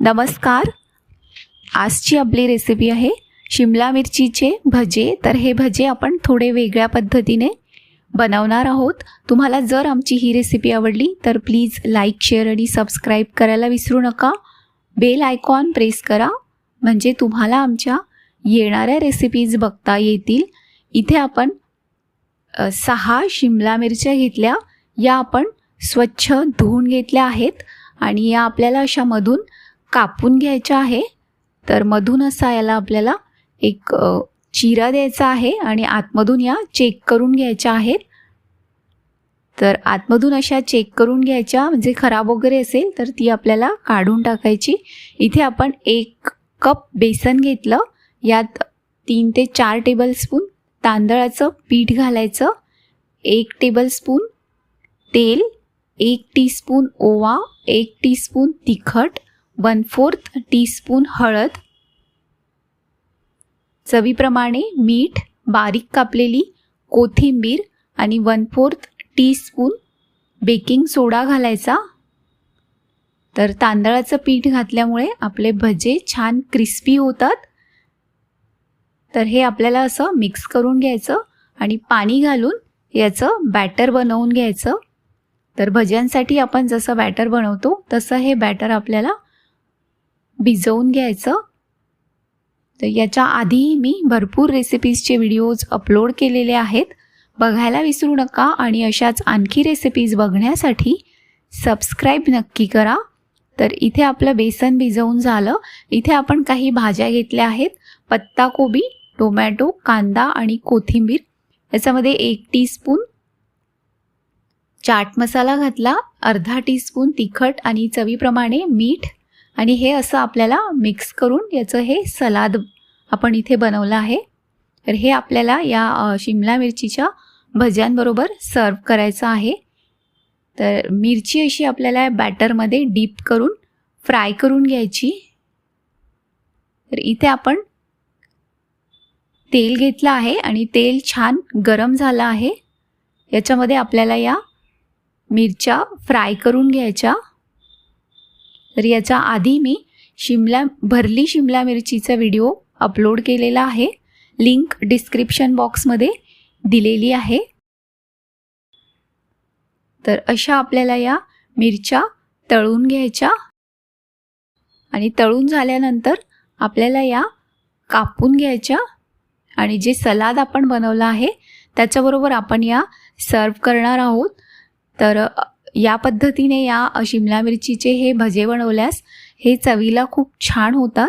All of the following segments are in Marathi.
नमस्कार. आजची आपली रेसिपी आहे शिमला मिरचीचे भजे. तर हे भजे आपण थोडे वेगळ्या पद्धतीने बनवणार आहोत. तुम्हाला जर आमची ही रेसिपी आवडली तर प्लीज लाईक शेअर आणि सबस्क्राईब करायला विसरू नका. बेल आयकॉन प्रेस करा. म्हणजे तुम्हाला आमच्या येणाऱ्या रेसिपीज बघता येतील. इथे आपण सहा शिमला मिरच्या घेतल्या. या आपण स्वच्छ धुवून घेतल्या आहेत. आणि या आपल्याला अशा मधून कापून घ्यायच्या आहे. तर मधून असा याला आपल्याला एक चिरा द्यायचा आहे आणि आतमधून या चेक करून घ्यायच्या आहेत. तर आतमधून अशा चेक करून घ्यायच्या म्हणजे खराब वगैरे असेल तर ती आपल्याला काढून टाकायची. इथे आपण एक कप बेसन घेतलं. यात तीन ते चार टेबलस्पून तांदळाचं पीठ घालायचं. एक टेबलस्पून तेल एक टीस्पून ओवा एक टीस्पून तिखट वन फोर्थ टीस्पून हळद. चवीप्रमाणे मीठ बारीक कापलेली कोथिंबीर आणि one fourth teaspoon baking soda घालायचा. तर तांदळाचं पीठ घातल्यामुळे आपले भजे छान क्रिस्पी होतात. तर हे आपल्याला असं मिक्स करून घ्यायचं आणि पाणी घालून याचं बॅटर बनवून घ्यायचं. तर भज्यांसाठी आपण जसं बॅटर बनवतो तसं हे बॅटर आपल्याला भिजवून घ्यायचं. तर याच्या आधीही मी भरपूर रेसिपीजचे व्हिडिओज अपलोड केलेले आहेत. बघायला विसरू नका आणि अशाच आणखी रेसिपीज बघण्यासाठी सबस्क्राईब नक्की करा. तर इथे आपलं बेसन भिजवून झालं. इथे आपण काही भाज्या घेतल्या आहेत. पत्ताकोबी टोमॅटो कांदा आणि कोथिंबीर. याच्यामध्ये एक टीस्पून चाट मसाला घातला अर्धा टीस्पून तिखट आणि चवीप्रमाणे मीठ. आणि हे असं आपल्याला मिक्स करून याचं हे सलाद आपण इथे बनवलं आहे. तर हे आपल्याला या शिमला मिरचीच्या भज्यांबरोबर सर्व करायचं आहे. तर मिरची अशी आपल्याला बॅटरमध्ये डीप करून फ्राय करून घ्यायची. तर इथे आपण तेल घेतलं आहे आणि तेल छान गरम झालं आहे. याच्यामध्ये आपल्याला या मिरच्या फ्राय करून घ्यायच्या. तर याच्या आधी मी शिमला भरली शिमला मिरचीचा व्हिडिओ अपलोड केलेला आहे. लिंक डिस्क्रिप्शन बॉक्समध्ये दिलेली आहे. तर अशा आपल्याला या मिरच्या तळून घ्यायच्या. आणि तळून झाल्यानंतर आपल्याला या कापून घ्यायच्या. आणि जे सलाद आपण बनवलं आहे त्याच्याबरोबर आपण या सर्व करणार आहोत. तर या पद्धतीने या शिमला मिरचीचे हे भजे बनवल्यास हे चवीला खूप छान होतात.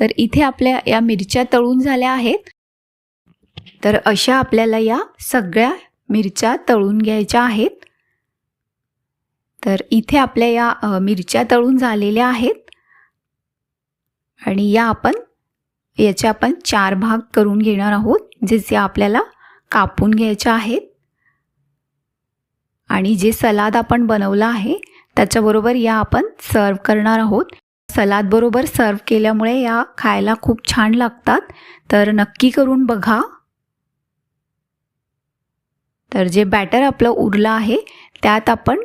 तर इथे आपल्या या मिरच्या तळून झाल्या आहेत. तर अशा आपल्याला या सगळ्या मिरच्या तळून घ्यायच्या आहेत. तर इथे आपल्या या मिरच्या तळून झालेल्या आहेत. आणि या आपण याचे आपण चार भाग करून घेणार आहोत जे जे आपल्याला कापून घ्यायच्या आहेत. आणि जे सलाद आपण बनवलं आहे त्याच्याबरोबर या आपण सर्व करणार आहोत. सलादबरोबर सर्व केल्यामुळे या खायला खूप छान लागतात. तर नक्की करून बघा. तर जे बॅटर आपलं उरलं आहे त्यात आपण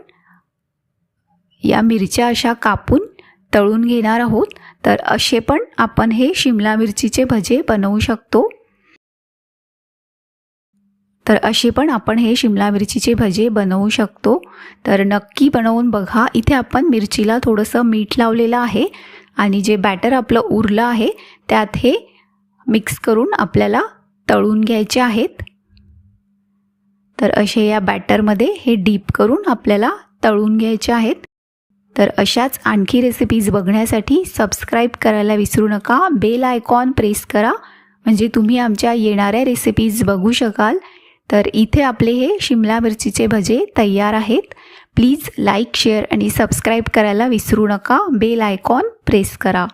या मिरच्या अशा कापून तळून घेणार आहोत. तर असे पण आपण हे शिमला मिरचीचे भजे बनवू शकतो. तर असे पण आपण हे शिमला मिरचीचे भजे बनवू शकतो. तर नक्की बनवून बघा. इथे आपण मिरचीला थोडंसं मीठ लावलेलं आहे आणि जे बॅटर आपलं उरलं आहे त्यात हे मिक्स करून आपल्याला तळून घ्यायचे आहेत. तर असे या बॅटरमध्ये हे डीप करून आपल्याला तळून घ्यायचे आहेत. तर अशाच आणखी रेसिपीज बघण्यासाठी सबस्क्राईब करायला विसरू नका. बेल आयकॉन प्रेस करा. म्हणजे तुम्ही आमच्या येणाऱ्या रेसिपीज बघू शकाल. तर इथे आपले हे शिमला मिरचीचे भजे तयार आहेत. प्लीज लाईक शेअर आणि सबस्क्राईब करायला विसरू नका. बेल आयकॉन प्रेस करा.